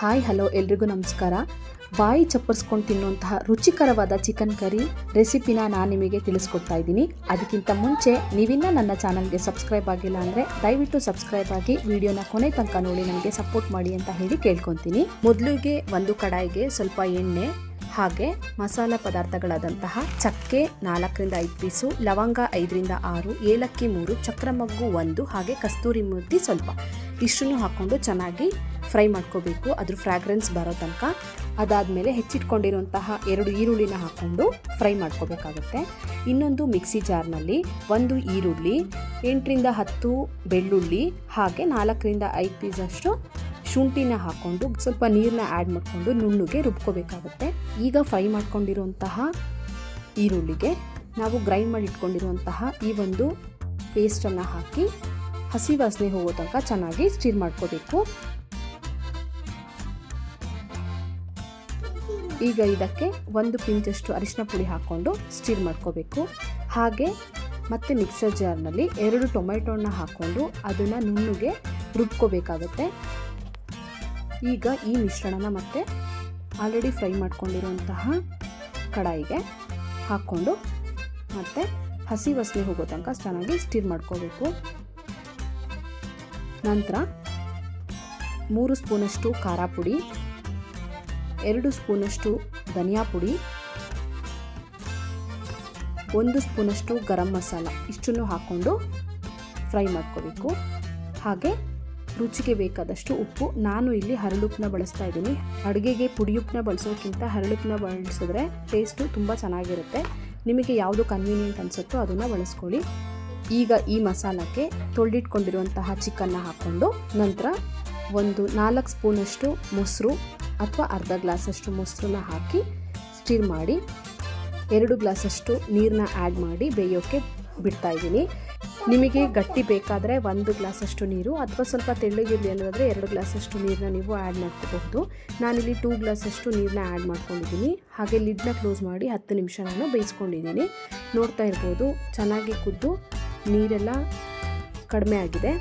Hi, hello, ಎಲ್ರಿಗೂ ನಮಸ್ಕಾರ. ಬಾಯಿ ಚಪ್ಪರಿಸ್ಕೊಂಡು ತಿನ್ನುವಂತಹ ರುಚಿಕರವಾದ ಚಿಕನ್ ಕರಿ ರೆಸಿಪಿನ ನಾನು ನಿಮಗೆ ತಿಳಿಸ್ಕೊಡ್ತಾ ಇದ್ದೀನಿ. ಅದಕ್ಕಿಂತ ಮುಂಚೆ ನೀವಿನ್ನ ನನ್ನ ಚಾನಲ್ಗೆ ಸಬ್ಸ್ಕ್ರೈಬ್ ಆಗಿಲ್ಲ ಅಂದರೆ ದಯವಿಟ್ಟು ಸಬ್ಸ್ಕ್ರೈಬ್ ಆಗಿ ವಿಡಿಯೋನ ಕೊನೆ ತನಕ ನೋಡಿ ನನಗೆ ಸಪೋರ್ಟ್ ಮಾಡಿ ಅಂತ ಹೇಳಿ ಕೇಳ್ಕೊತೀನಿ. ಮೊದಲಿಗೆ ಒಂದು ಕಡಾಯಿಗೆ ಸ್ವಲ್ಪ ಎಣ್ಣೆ, ಹಾಗೆ ಮಸಾಲ ಪದಾರ್ಥಗಳಾದಂತಹ ಚಕ್ಕೆ ನಾಲ್ಕರಿಂದ ಐದು ಪೀಸು, ಲವಂಗ ಐದರಿಂದ ಆರು, ಏಲಕ್ಕಿ ಮೂರು, ಚಕ್ರಮಗ್ಗು ಒಂದು, ಹಾಗೆ ಕಸ್ತೂರಿ ಮುದ್ದಿ ಸ್ವಲ್ಪ. ಇಷ್ಟನ್ನು ಹಾಕ್ಕೊಂಡು ಚೆನ್ನಾಗಿ ಫ್ರೈ ಮಾಡ್ಕೋಬೇಕು. ಅದ್ರ ಫ್ರಾಗ್ರೆನ್ಸ್ ಬರೋ ತನಕ. ಅದಾದಮೇಲೆ ಹೆಚ್ಚಿಟ್ಕೊಂಡಿರುವಂತಹ ಎರಡು ಈರುಳ್ಳಿನ ಹಾಕ್ಕೊಂಡು ಫ್ರೈ ಮಾಡ್ಕೋಬೇಕಾಗುತ್ತೆ. ಇನ್ನೊಂದು ಮಿಕ್ಸಿ ಜಾರ್ನಲ್ಲಿ ಒಂದು ಈರುಳ್ಳಿ, ಎಂಟರಿಂದ ಹತ್ತು ಬೆಳ್ಳುಳ್ಳಿ, ಹಾಗೆ ನಾಲ್ಕರಿಂದ ಐದು ಪೀಸಷ್ಟು ಶುಂಠಿನ ಹಾಕ್ಕೊಂಡು ಸ್ವಲ್ಪ ನೀರನ್ನ ಆ್ಯಡ್ ಮಾಡಿಕೊಂಡು ನುಣ್ಣಗೆ ರುಬ್ಕೋಬೇಕಾಗುತ್ತೆ. ಈಗ ಫ್ರೈ ಮಾಡ್ಕೊಂಡಿರುವಂತಹ ಈರುಳ್ಳಿಗೆ ನಾವು ಗ್ರೈಂಡ್ ಮಾಡಿ ಇಟ್ಕೊಂಡಿರುವಂತಹ ಈ ಒಂದು ಪೇಸ್ಟನ್ನು ಹಾಕಿ ಹಸಿ ವಾಸನೆ ಹೋಗೋ ತನಕ ಚೆನ್ನಾಗಿ ಸ್ಟೀರ್ ಮಾಡ್ಕೋಬೇಕು. ಈಗ ಇದಕ್ಕೆ ಒಂದು ಪಿಂಚಷ್ಟು ಅರಿಶಿನ ಪುಡಿ ಹಾಕ್ಕೊಂಡು ಸ್ಟೀರ್ ಮಾಡ್ಕೋಬೇಕು. ಹಾಗೆ ಮತ್ತೆ ಮಿಕ್ಸರ್ ಜಾರ್ನಲ್ಲಿ ಎರಡು ಟೊಮೆಟೊನ ಹಾಕ್ಕೊಂಡು ಅದನ್ನು ನುಣ್ಣಗೆ ರುಬ್ಕೋಬೇಕಾಗುತ್ತೆ. ಈಗ ಈ ಮಿಶ್ರಣನ ಮತ್ತೆ ಆಲ್ರೆಡಿ ಫ್ರೈ ಮಾಡ್ಕೊಂಡಿರುವಂತಹ ಕಡಾಯಿಗೆ ಹಾಕ್ಕೊಂಡು ಮತ್ತೆ ಹಸಿ ವಸಿ ಹೋಗೋ ತನಕ ಚೆನ್ನಾಗಿ ಸ್ಟೀರ್ ಮಾಡ್ಕೋಬೇಕು. ನಂತರ ಮೂರು ಸ್ಪೂನಷ್ಟು ಖಾರ ಪುಡಿ ಎರಡು ಸ್ಪೂನಷ್ಟು ಧನಿಯಾ ಪುಡಿ, ಒಂದು ಸ್ಪೂನಷ್ಟು ಗರಂ ಮಸಾಲ. ಇಷ್ಟನ್ನು ಹಾಕ್ಕೊಂಡು ಫ್ರೈ ಮಾಡ್ಕೋಬೇಕು. ಹಾಗೆ ರುಚಿಗೆ ಬೇಕಾದಷ್ಟು ಉಪ್ಪು. ನಾನು ಇಲ್ಲಿ ಹರಳುಪ್ಪನ್ನ ಬಳಸ್ತಾ ಇದ್ದೀನಿ. ಅಡುಗೆಗೆ ಪುಡಿಯುಪ್ಪನ್ನ ಬಳಸೋಕ್ಕಿಂತ ಹರಳುಪ್ಪನ್ನ ಬಳಸಿದ್ರೆ ಟೇಸ್ಟು ತುಂಬ ಚೆನ್ನಾಗಿರುತ್ತೆ. ನಿಮಗೆ ಯಾವುದು ಕನ್ವೀನಿಯೆಂಟ್ ಅನಿಸುತ್ತೋ ಅದನ್ನು ಬಳಸ್ಕೊಳ್ಳಿ. ಈಗ ಈ ಮಸಾಲಕ್ಕೆ ತೊಳೆದಿಟ್ಕೊಂಡಿರುವಂತಹ ಚಿಕನ್ನ ಹಾಕ್ಕೊಂಡು ನಂತರ ಒಂದು ನಾಲ್ಕು ಸ್ಪೂನಷ್ಟು ಮೊಸರು ಅಥವಾ ಅರ್ಧ ಗ್ಲಾಸಷ್ಟು ಮೊಸರನ್ನ ಹಾಕಿ ಸ್ಟೀರ್ ಮಾಡಿ, ಎರಡು ಗ್ಲಾಸಷ್ಟು ನೀರನ್ನ ಆ್ಯಡ್ ಮಾಡಿ ಬೇಯೋಕ್ಕೆ ಬಿಡ್ತಾ ಇದ್ದೀನಿ. ನಿಮಗೆ ಗಟ್ಟಿ ಬೇಕಾದರೆ ಒಂದು ಗ್ಲಾಸಷ್ಟು ನೀರು ಅಥವಾ ಸ್ವಲ್ಪ ತೆಳ್ಳಗಿರಲಿ ಅನ್ನೋದಾದರೆ ಎರಡು ಗ್ಲಾಸಷ್ಟು ನೀರನ್ನ ನೀವು ಆ್ಯಡ್ ಮಾಡ್ಕೋಬಹುದು. ನಾನಿಲ್ಲಿ ಟೂ ಗ್ಲಾಸಷ್ಟು ನೀರನ್ನ ಆ್ಯಡ್ ಮಾಡ್ಕೊಂಡಿದ್ದೀನಿ. ಹಾಗೆ ಲಿಡ್ನ ಕ್ಲೋಸ್ ಮಾಡಿ ಹತ್ತು ನಿಮಿಷ ನಾನು ಬೇಯಿಸ್ಕೊಂಡಿದ್ದೀನಿ. ನೋಡ್ತಾ ಇರ್ಬೋದು, ಚೆನ್ನಾಗಿ ಕುದ್ದು ನೀರೆಲ್ಲ ಕಡಿಮೆ ಆಗಿದೆ.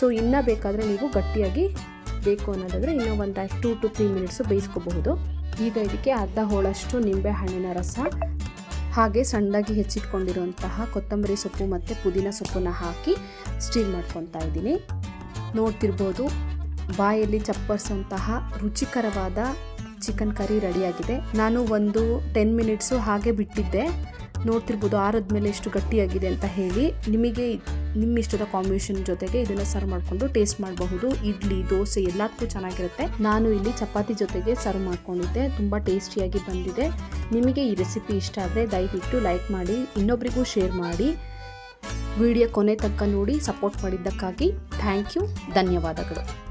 ಸೊ ಇನ್ನೂ ಬೇಕಾದರೆ ನೀವು ಗಟ್ಟಿಯಾಗಿ ಬೇಕು ಅನ್ನೋದಾದರೆ ಇನ್ನೂ ಒಂದು ಟೂ ಟು ತ್ರೀ ಮಿನಿಟ್ಸು ಬೇಯಿಸ್ಕೋಬಹುದು. ಈಗ ಇದಕ್ಕೆ ಅರ್ಧ ಹೋಳಷ್ಟು ನಿಂಬೆ ಹಣ್ಣಿನ ರಸ, ಹಾಗೆ ಸಣ್ಣದಾಗಿ ಹೆಚ್ಚಿಟ್ಕೊಂಡಿರುವಂತಹ ಕೊತ್ತಂಬರಿ ಸೊಪ್ಪು ಮತ್ತು ಪುದೀನ ಸೊಪ್ಪನ್ನು ಹಾಕಿ ಸ್ಟೀರ್ ಮಾಡ್ಕೊತಾ ಇದ್ದೀನಿ. ನೋಡ್ತಿರ್ಬೋದು ಬಾಯಲ್ಲಿ ಚಪ್ಪರಿಸುವಂತಹ ರುಚಿಕರವಾದ ಚಿಕನ್ ಕರಿ ರೆಡಿಯಾಗಿದೆ. ನಾನು ಒಂದು ಟೆನ್ ಮಿನಿಟ್ಸು ಹಾಗೆ ಬಿಟ್ಟಿದ್ದೆ. ನೋಡ್ತಿರ್ಬೋದು ಆರದ್ಮೇಲೆ ಎಷ್ಟು ಗಟ್ಟಿಯಾಗಿದೆ ಅಂತ ಹೇಳಿ. ನಿಮಗೆ ನಿಮ್ಮ ಇಷ್ಟದ ಕಾಂಬಿನೇಷನ್ ಜೊತೆಗೆ ಇದನ್ನ ಸರ್ವ್ ಮಾಡಿಕೊಂಡು ಟೇಸ್ಟ್ ಮಾಡಬಹುದು. ಇಡ್ಲಿ, ದೋಸೆ ಎಲ್ಲದಕ್ಕೂ ಚೆನ್ನಾಗಿರುತ್ತೆ. ನಾನು ಇಲ್ಲಿ ಚಪಾತಿ ಜೊತೆಗೆ ಸರ್ವ್ ಮಾಡ್ಕೊಂಡಿದ್ದೆ. ತುಂಬ ಟೇಸ್ಟಿಯಾಗಿ ಬಂದಿದೆ. ನಿಮಗೆ ಈ ರೆಸಿಪಿ ಇಷ್ಟ ಆದರೆ ದಯವಿಟ್ಟು ಲೈಕ್ ಮಾಡಿ, ಇನ್ನೊಬ್ರಿಗೂ ಶೇರ್ ಮಾಡಿ. ವಿಡಿಯೋ ಕೊನೆ ತನಕ ನೋಡಿ ಸಪೋರ್ಟ್ ಮಾಡಿದ್ದಕ್ಕಾಗಿ ಥ್ಯಾಂಕ್ ಯು ಧನ್ಯವಾದಗಳು.